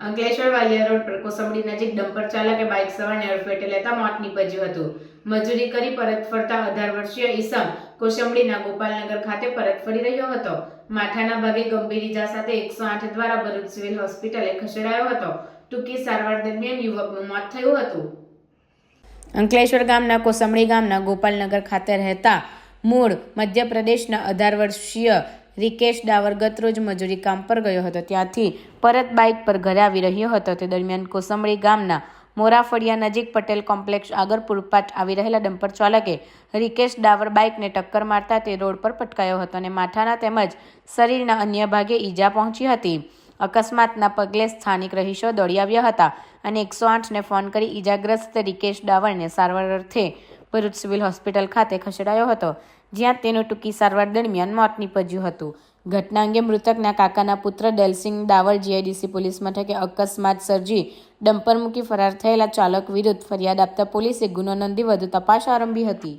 Ankleshwar Valia road પર કોસંબડી નજીક dumper ચાલકે બાઇક સવારને અડફેટે લેતા મોત નીપજ્યું હતું. મજૂરી કરી પરત ફરતા અઢાર વર્ષીય ઈસમ કોસંબડીના ગોપાલનગર ખાતે પરત ફરી રહ્યો હતો. માથાના ભાગે ગંભીર ઈજા સાથે એકસો આઠ દ્વારા ભરૂચ સિવિલ હોસ્પિટલે ખસેડાયો હતો. ટૂંકી સારવાર દરમિયાન યુવકનું મોત થયું હતું. અંકલેશ્વર ગામના કોસંબડી ગામના ગોપાલનગર ખાતે રહેતા મૂળ મધ્યપ્રદેશના અઢાર વર્ષીય રિકેશ ડાવર ગતરોજ મજૂરી કામ પર ગયો હતો. ત્યાંથી પરત બાઇક પર ઘરે આવી રહ્યો હતો. તે દરમિયાન કોસંબળી ગામના મોરાફળિયા નજીક પટેલ કોમ્પ્લેક્ષ આગળ પૂરપાટ આવી રહેલા ડમ્પર ચાલકે રિકેશ ડાવર બાઇકને ટક્કર મારતા તે રોડ પર પટકાયો હતો અને માથાના તેમજ શરીરના અન્ય ભાગે ઈજા પહોંચી હતી. અકસ્માતના પગલે સ્થાનિક રહીશો દોડી આવ્યા હતા અને એકસો આઠને ફોન કરી ઈજાગ્રસ્ત રિકેશ ડાવરને સારવાર અર્થે ભરૂચ સિવિલ હોસ્પિટલ ખાતે ખસેડાયો હતો, જ્યાં તેનું ટૂંકી સારવાર દરમિયાન મોત નીપજ્યું હતું. ઘટના અંગે મૃતકના કાકાના પુત્ર ડેલસિંગ દાવર જીઆઈડીસી પોલીસ મથકે અકસ્માત સર્જી ડમ્પર મૂકી ફરાર થયેલા ચાલક વિરુદ્ધ ફરિયાદ આપતા પોલીસે ગુનો નોંધી વધુ તપાસ આરંભી હતી.